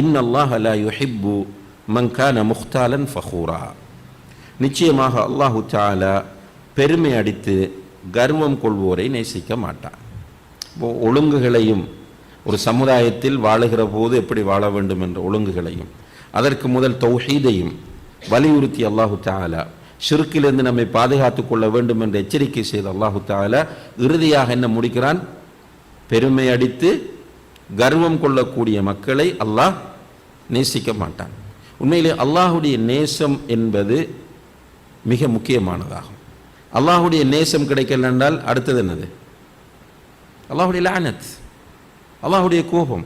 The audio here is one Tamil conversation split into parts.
இன் அல்லாஹ் லா யுஹிப்பு மங்கான முஹ்தாலன் ஃபஹூரா நிச்சயமாக அல்லாஹு தாலா பெருமை அடித்து கர்வம் கொள்வோரை நேசிக்க மாட்டான். இப்போ ஒழுங்குகளையும் ஒரு சமுதாயத்தில் வாழுகிற போது எப்படி வாழ வேண்டும் என்ற ஒழுங்குகளையும் அதற்கு முதல் தௌஹீதையும் வலியுறுத்தி அல்லாஹு தாலா ஷிருக்கிலிருந்து நம்மை பாதுகாத்து கொள்ள வேண்டும் என்று எச்சரிக்கை செய்த அல்லாஹு தாலா இறுதியாக என்ன முடிக்கிறான்? பெருமை அடித்து கர்வம் கொள்ளக்கூடிய மக்களை அல்லாஹ் நேசிக்க மாட்டான். உண்மையிலே அல்லாஹுடைய நேசம் என்பது மிக முக்கியமானதாகும். அல்லாஹுடைய நேசம் கிடைக்கல என்றால் அடுத்தது என்னது? அல்லாஹுடைய லானத். அல்லாஹுடைய கோபம்.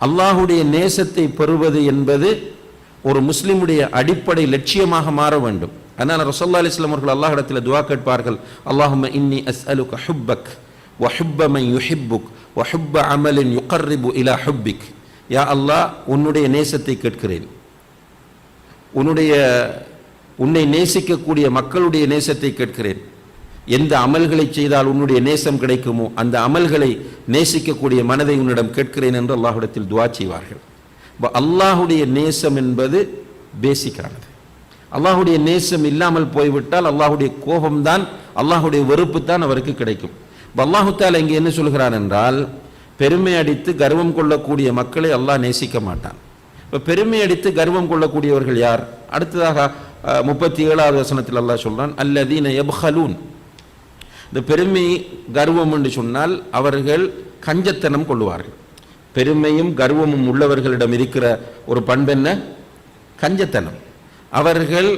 அல்லாஹுடைய நேசத்தை பெறுவது என்பது ஒரு முஸ்லீமுடைய அடிப்படை லட்சியமாக மாற வேண்டும். அதனால் ரசோல்லா அலிஸ்லாம் அவர்கள் அல்லாஹிடத்தில் துவா கேட்பார்கள் அல்லாஹும இன்னி அஸ் அலுக் ஹுப்பக் வஹுப்பமன் யுஹிப்புக் ஒஹுப்ப அமலின் யுகர்ரிபு இலா ஹுப்பிக் யா அல்லாஹ் உன்னுடைய நேசத்தை கேட்கிறேன். உன்னுடைய உன்னை நேசிக்கக்கூடிய மக்களுடைய நேசத்தை கேட்கிறேன். எந்த அமல்களை செய்தால் உன்னுடைய நேசம் கிடைக்குமோ அந்த அமல்களை நேசிக்கக்கூடிய மனதை உன்னிடம் கேட்கிறேன் என்று அல்லாஹுடத்தில் துவா செய்வார்கள். இப்போ அல்லாஹுடைய நேசம் என்பது பேசிக்கானது அல்லாஹுடைய நேசம் இல்லாமல் போய்விட்டால் அல்லாஹுடைய கோபம்தான் அல்லாஹுடைய வெறுப்பு தான் அவருக்கு கிடைக்கும். பல்லாஹுத்தால் இங்கே என்ன சொல்கிறான் என்றால் பெருமை அடித்து கர்வம் கொள்ளக்கூடிய மக்களை அல்லாஹ் நேசிக்க மாட்டான். இப்போ பெருமை அடித்து கர்வம் கொள்ளக்கூடியவர்கள் யார்? அடுத்ததாக முப்பத்தி ஏழாவது வசனத்தில் அல்லாஹ் சொல்கிறான் அல்லதீன எப்ஹலூன் இந்த பெருமை கர்வம் என்று சொன்னால் அவர்கள் கஞ்சத்தனம் கொள்ளுவார்கள் பெருமையும் கர்வமும் உள்ளவர்களிடம் இருக்கிற ஒரு பண்பென்ன கஞ்சத்தனம். அவர்கள்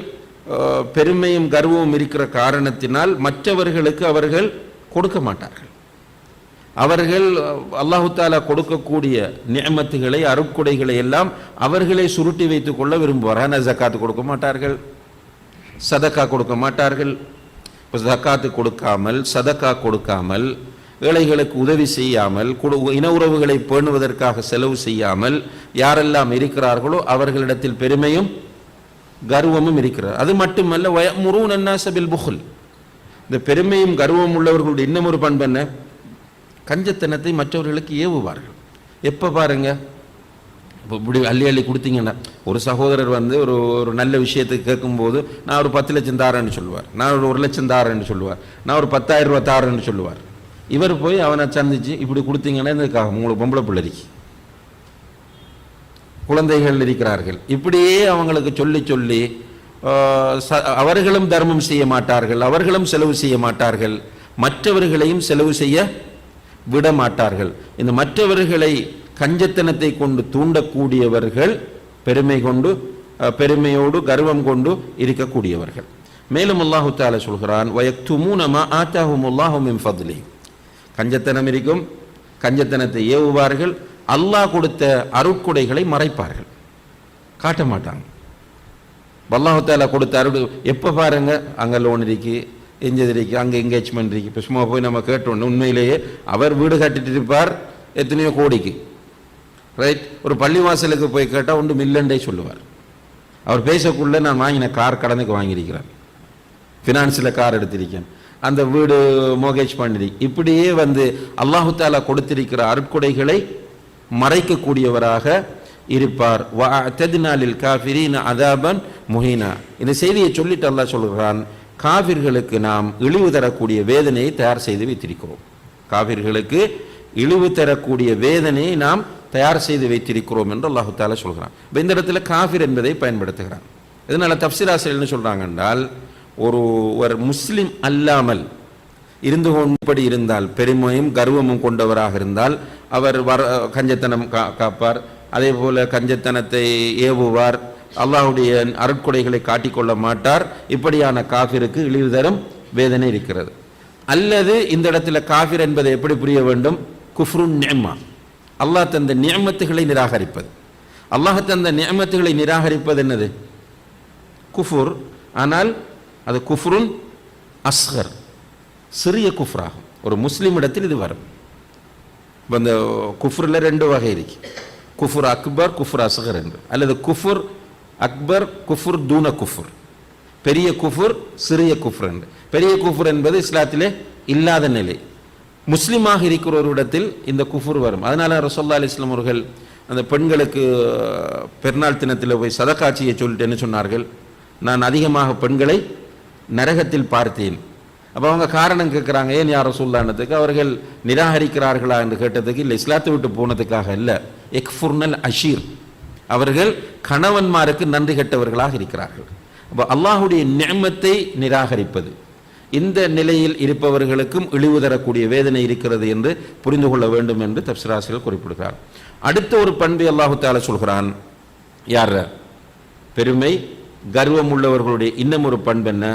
பெருமையும் கர்வமும் இருக்கிற காரணத்தினால் மற்றவர்களுக்கு அவர்கள் கொடுக்க மாட்டார்கள். அவர்கள் அல்லாஹு தாலா கொடுக்கக்கூடிய நியமத்துகளை அருக்குடைகளை எல்லாம் அவர்களே சுருட்டி வைத்துக் கொள்ள விரும்புவார். ஆனால் ஜக்காத்து கொடுக்க மாட்டார்கள். சதக்கா கொடுக்க மாட்டார்கள். இப்போ ஜக்காத்து கொடுக்காமல் சதக்கா கொடுக்காமல் ஏழைகளுக்கு உதவி செய்யாமல் இன உறவுகளை பேணுவதற்காக செலவு செய்யாமல் யாரெல்லாம் இருக்கிறார்களோ அவர்களிடத்தில் பெருமையும் கர்வமும் இருக்கிறார் அது மட்டுமல்ல முருன் அன்னாசபில் புகுல் இந்த பெருமையும் கர்வமும் உள்ளவர்களுடைய இன்னமொரு ஒரு பண்பு என்ன? கஞ்சத்தனத்தை மற்றவர்களுக்கு ஏவுவார்கள். எப்போ பாருங்க? இப்போ இப்படி அள்ளி அள்ளி கொடுத்தீங்கன்னா ஒரு சகோதரர் வந்து ஒரு ஒரு நல்ல விஷயத்துக்கு கேட்கும்போது நான் ஒரு பத்து லட்சம் தாரேன்னு சொல்லுவார். நான் ஒரு ஒரு லட்சம் தாரேன்னு சொல்லுவார். நான் ஒரு பத்தாயிரம் ரூபா தாரேன்னு சொல்லுவார். இவர் போய் அவனை சந்திச்சு இப்படி கொடுத்தீங்கன்னா இந்த உங்களுக்கு பொம்பளை பிள்ளைக்கு குழந்தைகள் இருக்கிறார்கள். இப்படியே அவங்களுக்கு சொல்லி சொல்லி அவர்களும் தர்மம் செய்ய மாட்டார்கள் அவர்களும் செலவு செய்ய மாட்டார்கள். மற்றவர்களையும் செலவு செய்ய விட மாட்டார்கள். இந்த மற்றவர்களை கஞ்சத்தனத்தை கொண்டு தூண்டக்கூடியவர்கள் பெருமை கொண்டு பெருமையோடு கர்வம் கொண்டு இருக்கக்கூடியவர்கள். மேலும் அல்லாஹு தால சொல்கிறான் வயக்துமூன மா ஆத்தாஹும் அல்லாஹும் மின் ஃபத்லி. கஞ்சத்தனம் இருக்கும் கஞ்சத்தனத்தை ஏவுவார்கள் அல்லாஹ் கொடுத்த அருட்கொடைகளை மறைப்பார்கள். காட்ட மாட்டாங்க. வல்லாஹத்தால கொடுத்தாரு கொடுத்த அருள். எப்போ பாருங்க? அங்கே லோன் இருக்கு எஞ்சது இருக்கு அங்கே எங்கேஜ்மெண்ட் இருக்கு. இப்போ சும்மா போய் நம்ம கேட்டோம் உண்மையிலேயே அவர் வீடு கட்டிட்டு இருப்பார் எத்தனையோ கோடிக்கு. ரைட் ஒரு பள்ளிவாசலுக்கு போய் கேட்டால் ஒன்று மில்லண்டே சொல்லுவார். அவர் பேசக்குள்ளே நான் வாங்கின கார் கடனுக்கு வாங்கியிருக்கிறேன். ஃபினான்ஸில் கார் எடுத்திருக்கேன். அந்த வீடு மோகேஜ் பண்ணிரு இப்படியே வந்து அல்லாஹு தாலா கொடுத்திருக்கிற அருட்கொடைகளை மறைக்கக்கூடியவராக இருப்பார். வஅதத்னாலில் காஃபிரீன அதாபன் முஹீனா. இந்த செய்தியை சொல்லிட்டு அல்லாஹ் சொல்கிறான் காவிர்களுக்கு நாம் இழிவு தரக்கூடிய வேதனையை தயார் செய்து வைத்திருக்கிறோம். காவிர்களுக்கு இழிவு தரக்கூடிய வேதனையை நாம் தயார் செய்து வைத்திருக்கிறோம் என்று அல்லாஹு சொல்கிறான் இப்போ இந்த இடத்துல காஃபிர் என்பதை பயன்படுத்துகிறான். இதனால தப்சிராசிரியர் என்ன சொல்றாங்க என்றால் ஒரு ஒரு முஸ்லீம் அல்லாமல் இருந்து கொண்டபடி இருந்தால் பெருமையும் கர்வமும் கொண்டவராக இருந்தால் அவர் வர கஞ்சத்தனம் கா காப்பார். அதே போல கஞ்சத்தனத்தை ஏவுவார். அல்லாஹுடைய அருட்கொடைகளை காட்டிக்கொள்ள மாட்டார். இப்படியான காஃபிருக்கு இழிவு தரும் வேதனை இருக்கிறது. அல்லது இந்த இடத்துல காஃபிர் என்பதை எப்படி புரிய வேண்டும்? குஃப்ருன் நியமா. அல்லாஹ் தந்த நியமத்துகளை நிராகரிப்பது. அல்லாஹ் தந்த நியமத்துகளை நிராகரிப்பது என்னது? குஃபுர். ஆனால் அது குஃப்ருன் அஸ்கர். சிறிய குஃப்ராகும். ஒரு முஸ்லிம் இடத்தில் இது வரும். இப்போ அந்த குஃப்ரில் ரெண்டு வகை இருக்கு. குஃபுர் அக்பர் குஃபுர் அசகர் என்று. அல்லது குஃபுர் அக்பர் குஃபுர் தூன குஃபுர். பெரிய குஃபுர் சிறிய குஃபுர் என்று. பெரிய குஃபுர் என்பது இஸ்லாத்திலே இல்லாத நிலை. முஸ்லீமாக இருக்கிற ஒரு இடத்தில் இந்த குஃபுர் வரும். அதனால் ரசோல்லா அலிஸ்லாம் அவர்கள் அந்த பெண்களுக்கு பெருநாள் தினத்தில் போய் சதக்காட்சியை சொல்லிட்டு என்ன சொன்னார்கள்? நான் அதிகமாக பெண்களை நரகத்தில் பார்த்தேன். அப்போ அவங்க காரணம் கேட்குறாங்க ஏன் யார் சொல்லானதுக்கு அவர்கள் நிராகரிக்கிறார்களா என்று கேட்டதுக்கு இல்லை இஸ்லாத்தை விட்டு போனதுக்காக இல்லை எக்ஃபுர்னல் அஷீர் அவர்கள் கணவன்மாருக்கு நன்றி கெட்டவர்களாக இருக்கிறார்கள். அப்போ அல்லாஹுடைய நியமத்தை நிராகரிப்பது. இந்த நிலையில் இருப்பவர்களுக்கும் இழிவு தரக்கூடிய வேதனை இருக்கிறது என்று புரிந்து கொள்ள வேண்டும் என்று தப்சிராசிகள் குறிப்பிடுகிறார். அடுத்த ஒரு பண்பை அல்லாஹு தால சொல்கிறான். யார்? பெருமை கர்வம் உள்ளவர்களுடைய இன்னும் ஒரு பண்பு என்ன?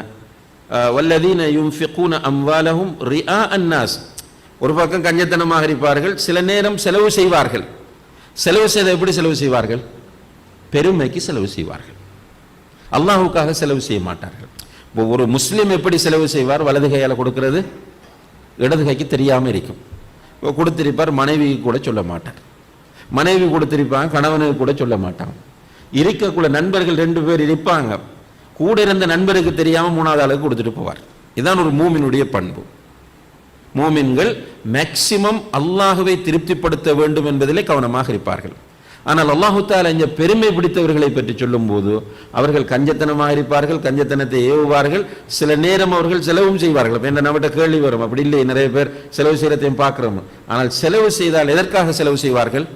அஹ், வல்லதீன யுன்ஃபிகூன அம்வாலஹும் ரிஆ அன்னாஸ் ஒரு பக்கம் கஞ்சத்தனமாக இருப்பார்கள் சில நேரம் செலவு செய்வார்கள். செலவு செய்த எப்படி செலவு செய்வார்கள்? பெருமைக்கு செலவு செய்வார்கள். அல்லாஹுக்காக செலவு செய்ய மாட்டார்கள். இப்போ ஒரு முஸ்லீம் எப்படி செலவு செய்வார்? வலது கையால் கொடுக்கறது? இடது கைக்கு தெரியாமல் இருக்கும். இப்போ கொடுத்திருப்பார் மனைவிக்கு கூட சொல்ல மாட்டார். மனைவி கொடுத்திருப்பாங்க கணவனுக்கு கூட சொல்ல மாட்டாங்க. இருக்கக்குள்ள நண்பர்கள் ரெண்டு பேர் இருப்பாங்க. கூட இருந்த நண்பருக்கு தெரியாமல் மூணாவது ஆளுக்கு கொடுத்துட்டு போவார். இதுதான் ஒரு மூமினுடைய பண்பு. மூமின்கள் மேக்சிமம் அல்லாஹுவை திருப்திப்படுத்த வேண்டும் என்பதிலே கவனமாக இருப்பார்கள். ஆனால் அல்லாஹு தாலா இந்த பெருமை பிடித்தவர்களை பற்றி சொல்லும்போது அவர்கள் கஞ்சத்தனமாக இருப்பார்கள் கஞ்சத்தனத்தை ஏவுவார்கள் சில நேரம் அவர்கள் செலவும் செய்வார்கள். என்ன நம்மகிட்ட கேள்வி வரும். அப்படி இல்லை நிறைய பேர் செலவு செய்யறதையும் பார்க்கிறோம். ஆனால் செலவு செய்தால் எதற்காக செலவு செய்வார்கள்?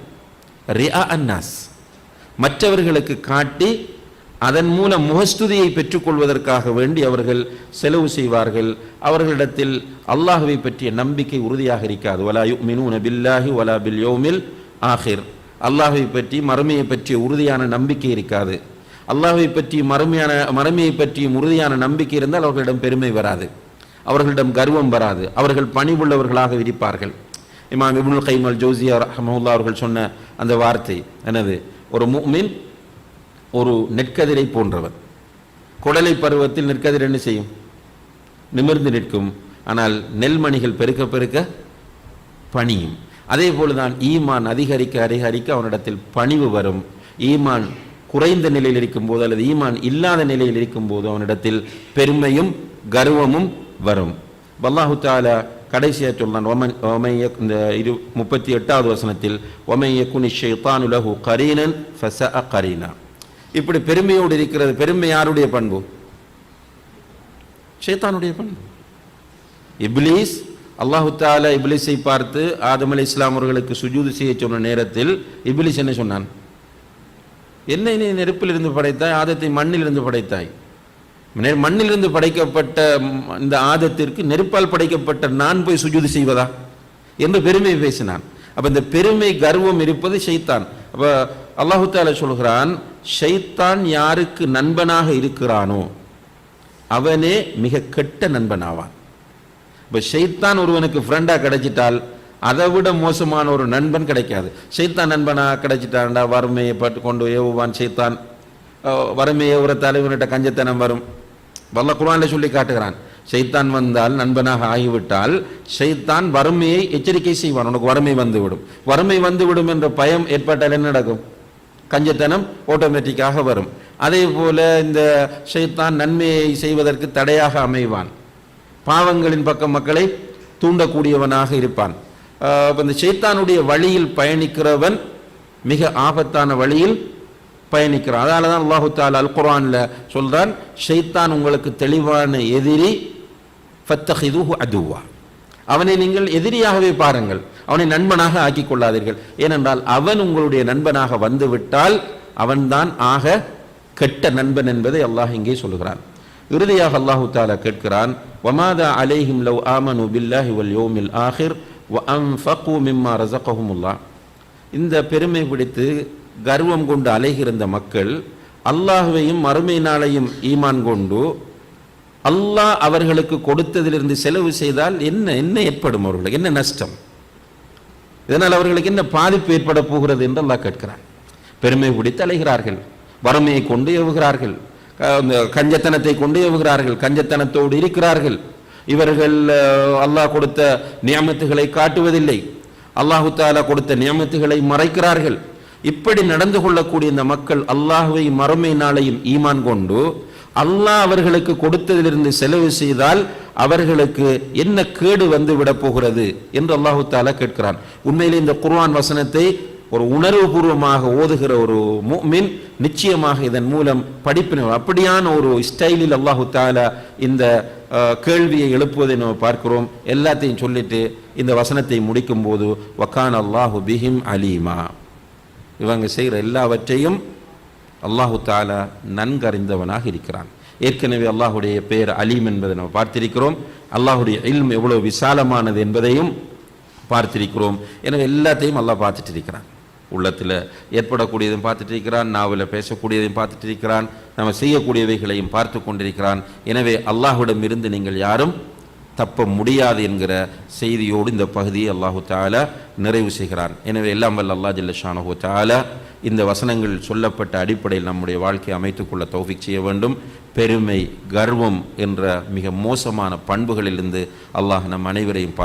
ரியா அன்னாஸ் மற்றவர்களுக்கு காட்டி அதன் மூலம் முகஸ்துதியை பெற்றுக்கொள்வதற்காக வேண்டி அவர்கள் செலவு செய்வார்கள். அவர்களிடத்தில் அல்லாஹுவை பற்றிய நம்பிக்கை உறுதியாக இருக்காது. வலா யுமினூன பில்லாஹி வலா பில் யோமில் ஆஹிர். அல்லாஹுவை பற்றி மறுமையை பற்றிய உறுதியான நம்பிக்கை இருக்காது. அல்லாஹுவை பற்றி மறுமையான மறுமையை பற்றியும் உறுதியான நம்பிக்கை இருந்தால் அவர்களிடம் பெருமை வராது. அவர்களிடம் கர்வம் வராது. அவர்கள் பணிவுள்ளவர்களாக இருப்பார்கள். இமாம் இபுல் கைமல் ஜோசியா ரஹமவுல்லா அவர்கள் சொன்ன அந்த வார்த்தை என்னது? ஒரு மீன் ஒரு நெற்கதிரை போன்றவர். குடலை பருவத்தில் நெற்கதிர் என்ன செய்யும்? நிமிர்ந்து நிற்கும். ஆனால் நெல்மணிகள் பெருக்க பெருக்க பணியும். அதே போலதான் ஈமான் அதிகரிக்க அதிகரிக்க அவனிடத்தில் பணிவு வரும். ஈமான் குறைந்த நிலையில் இருக்கும்போது அல்லது ஈமான் இல்லாத நிலையில் இருக்கும்போது அவனிடத்தில் பெருமையும் கர்வமும் வரும். வல்லாஹு தாலா கடைசியாக சொன்னான் ஒமன் ஒமைய இந்த இரு முப்பத்தி எட்டாவது வசனத்தில் ஒமைய குனி ஷைத்தானு லஹு கரீனன் ஃபச கரீனா. இப்படி பெருமையோடு இருக்கிறது பெருமை யாருடைய பண்பு? சேத்தானுடைய பண்பு. இப்லீஸ் அல்லாஹு தாலா இப்லீஸை பார்த்து ஆதம் அலி இஸ்லாம் அவர்களுக்கு சுஜூது செய்ய சொன்ன நேரத்தில் இப்லீஸ் என்ன சொன்னான்? என்னை நீ நெருப்பிலிருந்து படைத்தாய் ஆதத்தை மண்ணிலிருந்து படைத்தாய். மண்ணிலிருந்து படைக்கப்பட்ட இந்த ஆதத்திற்கு நெருப்பால் படைக்கப்பட்ட நான் போய் சுஜூது செய்வதா? என்று பெருமை பேசினான். அப்ப இந்த பெருமை கர்வம் இருப்பது சைத்தான் அப்ப அல்லாஹு தாலா சொல்கிறான் ஷைத்தான் யாருக்கு நண்பனாக இருக்கிறானோ அவனே மிக கெட்ட நண்பனாவான். இப்போ ஷைத்தான் ஒருவனுக்கு ஃப்ரெண்டாக கிடைச்சிட்டால் அதை விட மோசமான ஒரு நண்பன் கிடைக்காது. ஷைத்தான் நண்பனாக கிடைச்சிட்டான்டா வறுமையை பட்டு கொண்டு ஏவுவான் சைத்தான் வறுமையை ஒரு தலைவனிட்ட கஞ்சத்தனம் வரும். வல்ல குரானில் சொல்லி காட்டுகிறான். ஷைத்தான் வந்தால் நண்பனாக ஆகிவிட்டால் ஷைத்தான் வறுமையை எச்சரிக்கை செய்வான். உனக்கு வறுமை வந்துவிடும். வறுமை வந்துவிடும் என்ற பயம் ஏற்பட்டால் என்ன நடக்கும்? கஞ்சத்தனம் ஆட்டோமேட்டிக்காக வரும். அதே போல் இந்த ஷைத்தான் நன்மையை செய்வதற்கு தடையாக அமைவான். பாவங்களின் பக்கம் மக்களை தூண்டக்கூடியவனாக இருப்பான். இந்த ஷைத்தானுடைய வழியில் பயணிக்கிறவன் மிக ஆபத்தான வழியில் பயணிக்கிறான். அதனால தான் அல்லாஹு தால் அல் குரானில் சொல்கிறான் ஷைத்தான் உங்களுக்கு தெளிவான எதிரி ஃபத்தஹிது அதுவா. அவனை நீங்கள் எதிரியாகவே பாருங்கள். அவனை நண்பனாக ஆக்கிக் கொள்ளாதீர்கள் ஏனென்றால் அவன் உங்களுடைய நண்பனாக வந்துவிட்டால் அவன்தான் ஆக கெட்ட நண்பன் என்பதை அல்லாஹ் இங்கே சொல்கிறான். இறுதியாக அல்லாஹு தாலா கேட்கிறான் வமாதா அலைஹிம் லவ் ஆமனு பில்லாஹி வல் யோமில் ஆஹிர் வ அன்ஃபகு மிம்மா ரசகஹுமுல்லா இந்த பெருமை பிடித்து கர்வம் கொண்டு அலைகிற மக்கள் அல்லாஹுவையும் மறுமை நாளையும் ஈமான் கொண்டு அல்லாஹ் அவர்களுக்கு கொடுத்ததிலிருந்து செலவு செய்தால் என்ன என்ன ஏற்படும் அவர்களுக்கு? என்ன நஷ்டம்? இதனால் அவர்களுக்கு என்ன பாதிப்பு ஏற்பட போகிறது என்று அல்லாஹ் கேட்கிறான். பெருமை பிடித்து அலைகிறார்கள். வறுமையை கொண்டு ஏவுகிறார்கள். அந்த கஞ்சத்தனத்தை கொண்டு ஏவுகிறார்கள். கஞ்சத்தனத்தோடு இருக்கிறார்கள். இவர்கள் அல்லாஹ் கொடுத்த நியமத்துகளை காட்டுவதில்லை. அல்லாஹு தாலா கொடுத்த நியமத்துகளை மறைக்கிறார்கள். இப்படி நடந்து கொள்ளக்கூடிய இந்த மக்கள் அல்லாஹுவை மறுமை நாளையும் ஈமான் கொண்டு அல்லாஹ் அவர்களுக்கு கொடுத்ததிலிருந்து செலவு செய்தால் அவர்களுக்கு என்ன கேடு வந்து விட போகிறது என்று அல்லாஹு தாலா கேட்கிறான். உண்மையிலே இந்த குர்வான் வசனத்தை ஒரு உணர்வுபூர்வமாக ஓதுகிற ஒரு மின் நிச்சயமாக இதன் மூலம் படிப்பினர் அப்படியான ஒரு ஸ்டைலில் அல்லாஹு தாலா இந்த கேள்வியை எழுப்புவதை நம்ம பார்க்கிறோம். எல்லாத்தையும் சொல்லிட்டு இந்த வசனத்தை முடிக்கும் போது வக்கான் அல்லாஹு பிஹிம் அலீமா. இவங்க செய்கிற எல்லாவற்றையும் அல்லாஹு தாலா நன்கறிந்தவனாக இருக்கிறான். ஏற்கனவே அல்லாஹுடைய பெயர் அலீம் என்பதை நம்ம பார்த்திருக்கிறோம். அல்லாஹுடைய இல்ம் எவ்வளோ விசாலமானது என்பதையும் பார்த்திருக்கிறோம். எனவே எல்லாத்தையும் அல்லாஹ் பார்த்துட்டு இருக்கிறான். உள்ளத்தில் ஏற்படக்கூடியதையும் பார்த்துட்டு இருக்கிறான் நாவில் பேசக்கூடியதையும் பார்த்துட்டு இருக்கிறான் நம்ம செய்யக்கூடியவைகளையும் பார்த்து கொண்டிருக்கிறான். எனவே அல்லாஹுடம் இருந்து நீங்கள் யாரும் தப்ப முடியாது என்கிற செய்தியோடு இந்த பகுதியை அல்லாஹு தாலா நிறைவு செய்கிறான். எனவே எல்லாம் வல்ல அல்லா ஜில்லஷானஹு தாலா இந்த வசனங்கள் சொல்லப்பட்ட அடிப்படையில் நம்முடைய வாழ்க்கையை அமைத்துக்கொள்ள தௌஃபிக் செய்ய வேண்டும். பெருமை கர்வம் என்ற மிக மோசமான பண்புகளிலிருந்து அல்லாஹ் நம் அனைவரையும்